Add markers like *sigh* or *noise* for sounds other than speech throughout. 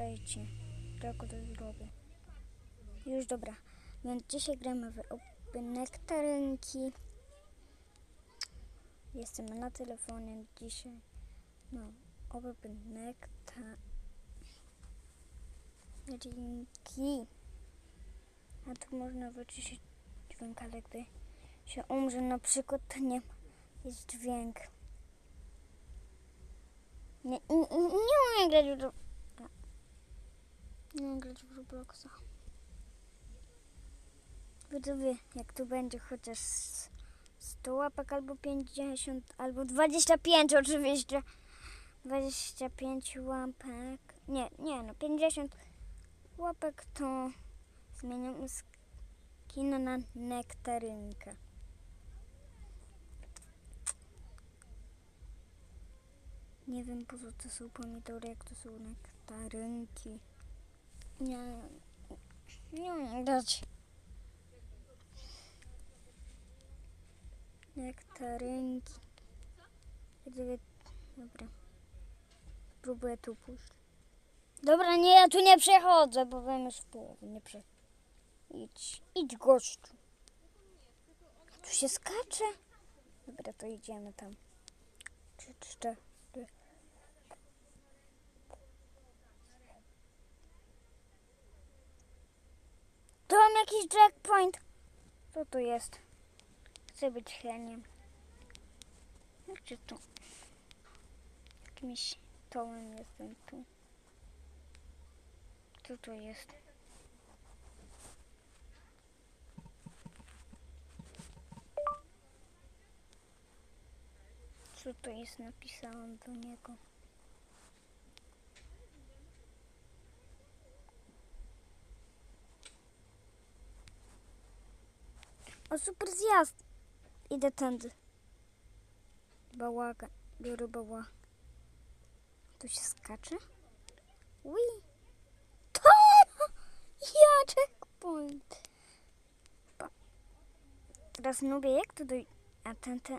Czekajcie, tylko to zrobię. Już dobra, więc dzisiaj gramy w Open Nektarynki. Jestem na telefonie dzisiaj. No, Open Nektarynki. A tu można wyciszyć dźwięk, ale gdy się umrze na przykład, to nie jest dźwięk. Nie, nie, nie umiem grać w Nie grać w Robloxa. Widzowie, jak tu będzie chociaż 100 łapek albo 50, albo 25 oczywiście. 25 łapek. Nie, nie no, 50 łapek to zmieniam skin na nektarynkę. Nie wiem po co to są pomidory, jak to są nektarynki. Nie, nie umiem dać. Nektarynki. Gdyby, dobra. Spróbuję tu pójść. Dobra, nie, ja tu nie przechodzę, bo wiem już w połowie, nie prze... Idź, idź gościu. Tu się skacze? Dobra, to idziemy tam. Trzy, cztery. Tu mam jakiś jackpoint. Co tu jest? Chcę być heniem. Gdzie tu? Jakimś tołem jestem tu. Co to jest? Co to jest? Napisałam do niego. O, super zjazd! Idę tędy. Bałaga. Biorę bała. Tu się skacze? Ui! To! *laughs* Ja checkpoint! Pa. Teraz nubię, jak to doj... A ten, ten...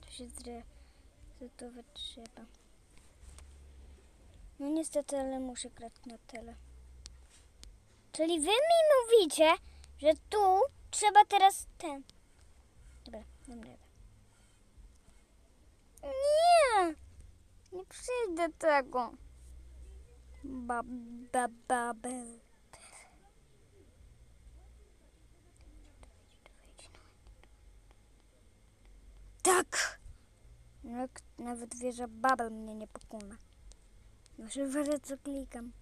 To się zresetować trzeba. No niestety, ale muszę grać na tyle. Czyli wy mi mówicie, że tu trzeba teraz ten. Dobra, dam radę. Nie! Nie przyjdę tego. Ba, ba, babel. Tak! Jak nawet wieża Babel mnie nie pokona. Muszę uważać co klikam.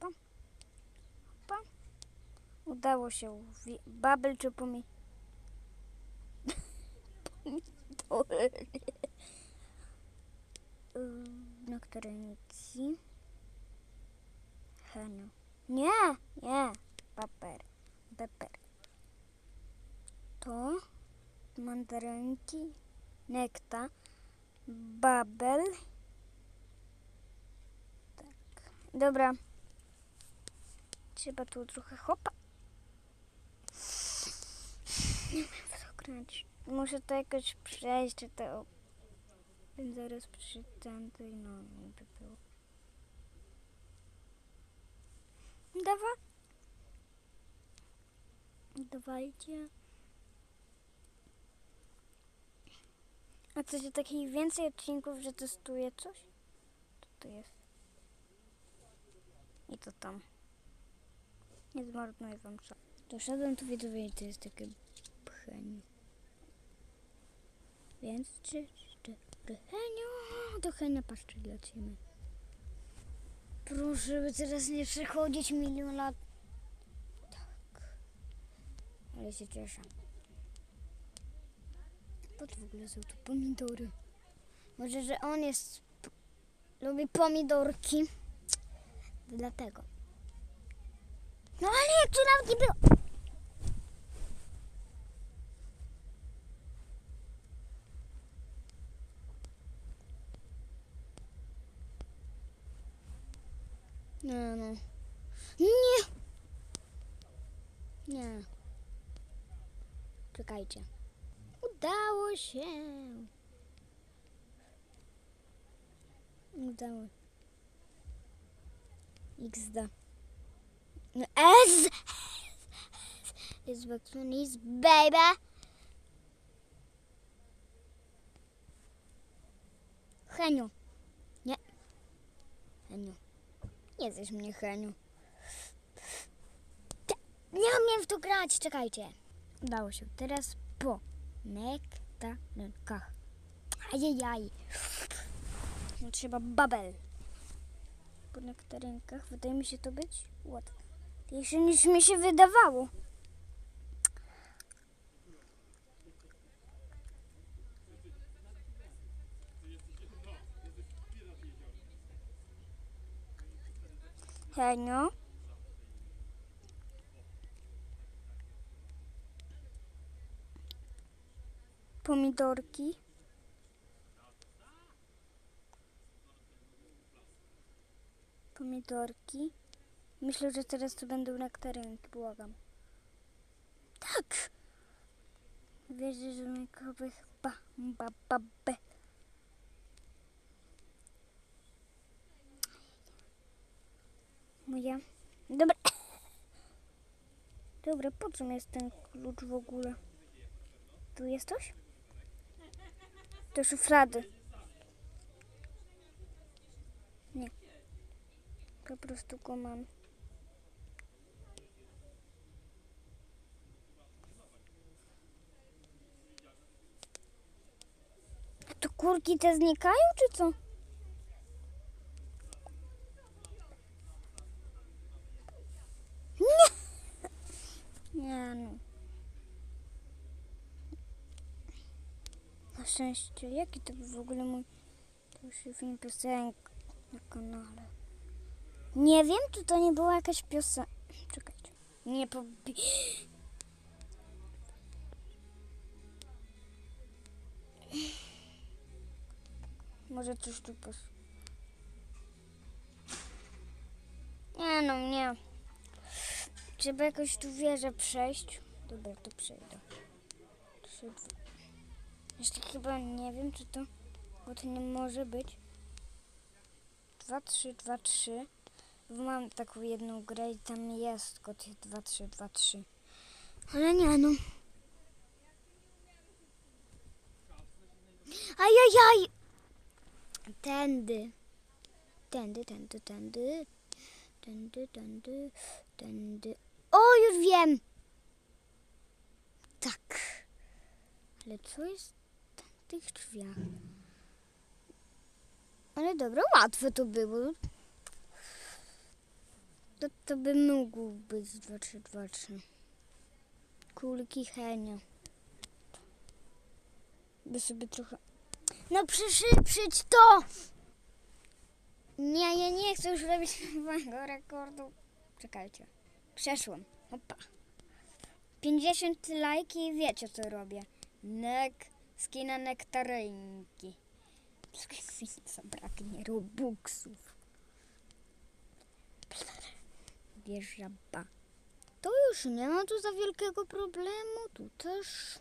Hopa. Hopa. Udało się. Babel czy pomi... *laughs* Pomidory. Ym, Nektarynki. Heniu. Nie, nie. Paper. Pepper. To mandarynki, nekta, babel. Tak. Dobra. Trzeba tu trochę hopa. Nie. Muszę to jakoś przejść, czy to... Więc zaraz przy tamtej, no, by było. Dawa. Dawajcie. A chcecie takich więcej odcinków, że testuję coś? Co to jest? I to tam. Nie zmarnuję wam czasu. Doszedłem tu widzowie i to jest takie pchenie. Więc trzy, cztery. Henio! Do Henia paszczy lecimy. Proszę, by teraz nie przechodzić milion lat. Ale się cieszę. Po co w ogóle są tu pomidory? Może, że on jest... Lubi pomidorki. Dlatego. No ale tu nawet nie było... Nie no. Nie! Nie. Czekajcie. Udało się. Udało. XD. No, S! Is Bugs baby! Heniu. Nie. Heniu. Nie jesteś mnie, Heniu. Nie umiem w to grać, czekajcie. Udało się. Teraz po nektarynkach. Ajajaj. No, Trzeba babel. Po nektarynkach wydaje mi się to być łatwe. Jeszcze niż mi się wydawało. Henio. Pomidorki. Pomidorki. Myślę, że teraz to będą nektarynki, błagam. Tak! Wierzę, że mikowych ba, ba, ba, be. Moja. Dobra. Dobra, po co mi jest ten klucz w ogóle? Tu jest coś? To szuflady. Nie. Po prostu go mam. To kurki te znikają, czy co? Nie. Nie no. Na szczęście, jaki to był w ogóle mój pierwszy film piosenka na kanale? Nie wiem, czy to nie była jakaś piosenka. Czekajcie. Nie pobi... Może coś tu pos... Nie no, nie. Trzeba jakoś tu wieżę przejść. Dobra, to przejdę. Trzy, dwa. Jeszcze chyba nie wiem, czy to... Bo to nie może być. Dwa, trzy, dwa, trzy. Bo mam taką jedną grę i tam jest kod 2, 3, 2, 3. Ale nie no. Ajajaj! Tędy. Tędy, tędy, tędy. Tędy, tędy, tędy. O, już wiem! Tak. Ale co jest tych drzwiach? Ale dobra, łatwe to było. To, to by mógł być 2, 3, 2, 3. Kulki Henio. By sobie trochę... No przyszyprzyć to! Nie, ja nie chcę już robić *laughs* nowego rekordu. Czekajcie. Przeszłam. Opa. 50 lajki i wiecie co robię. Nek, skina nektarynki. Zabraknie robuxów. Ba. To już nie ma tu za wielkiego problemu. Tu też.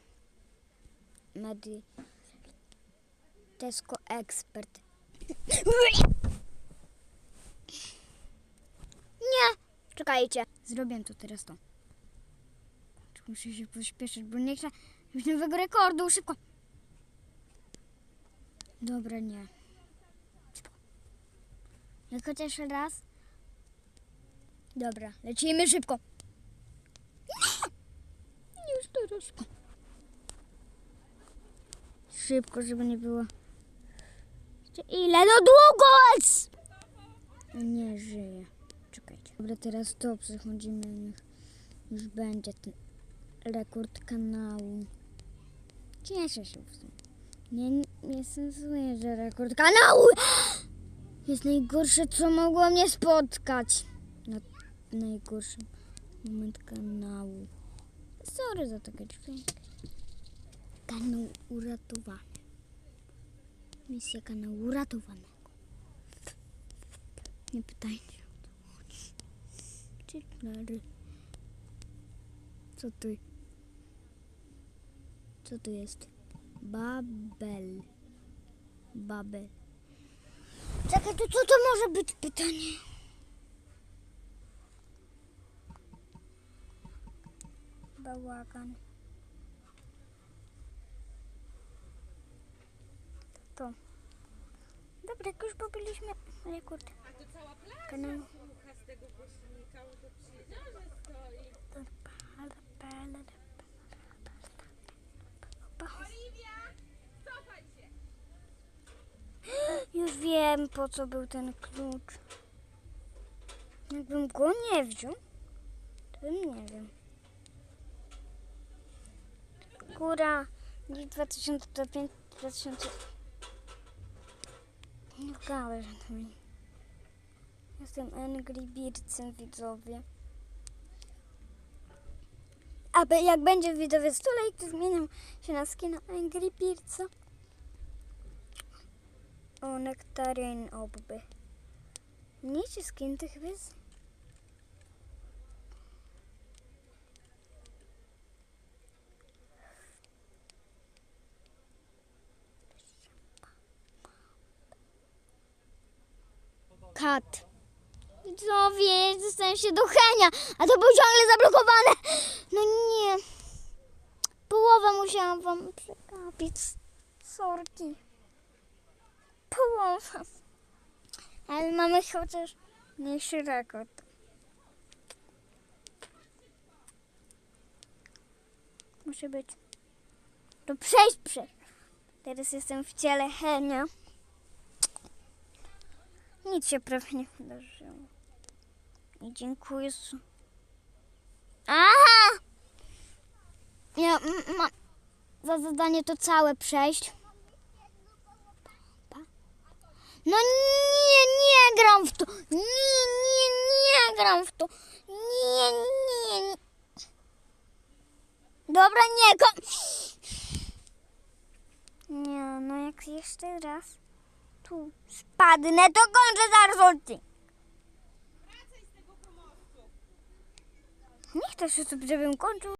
Medy. Tesco Expert. Nie! Czekajcie. Zrobię to teraz to. Muszę się pośpieszyć, bo nie chcę mieć nowego rekordu. Szybko. Dobra, nie. Szybko. Nie chociaż raz. Dobra, lecimy szybko. Nie! Już teraz szybko. Żeby nie było. Ile? No długo! Nie żyje. Czekajcie. Dobra, teraz to przechodzimy. Niech już będzie ten rekord kanału. Cieszę się w sumie. Nie, nie sensuję, że rekord kanału jest najgorsze, co mogło mnie spotkać. Na najgorszy moment kanału. Sorry za takie dźwięki. Kanał uratowany. Misja kanału uratowanego. Nie pytajcie. o. Co tu? Co tu jest? Babel. Babel. Czekaj, to co to może być pytanie? Bałagan. To. Dobra, jak już pobiliśmy rekord A to cała plaża kanału. słucha z tego głośnika, bo to przyjeżdża, że stoi. Oliwia, cofaj się! Już wiem, po co był ten klucz. Jakbym go nie wziął, to bym nie wiem. Góra, dziś 2005, 2000... Nie wgałe, że to mi... Jestem Angry Birdsem, widzowie. A jak będzie widzowie 100 lajk, to zmieniam się na skina Angry Birdsa. O, nektaryn obby. Nie ci skin tych wys? Kat. Widzowie, dostałem się do Henia, a to było ciągle zablokowane. No nie. Połowę musiałam wam przegapić. Sorki. Połowa. Ale mamy chociaż mniejszy rekord. Muszę być. To przejść przez. Teraz jestem w ciele Henia. Nic się prawie nie wydarzyło. I dziękuję. Aha! Ja mam za zadanie to całe przejść. No nie, nie gram w to. Nie, nie, nie gram w to. Nie, nie. nie. Dobra, nie, ko... Nie, no jak jeszcze raz tu spadnę, to kończę zaraz odcinek. Nie chcę żebym kończył.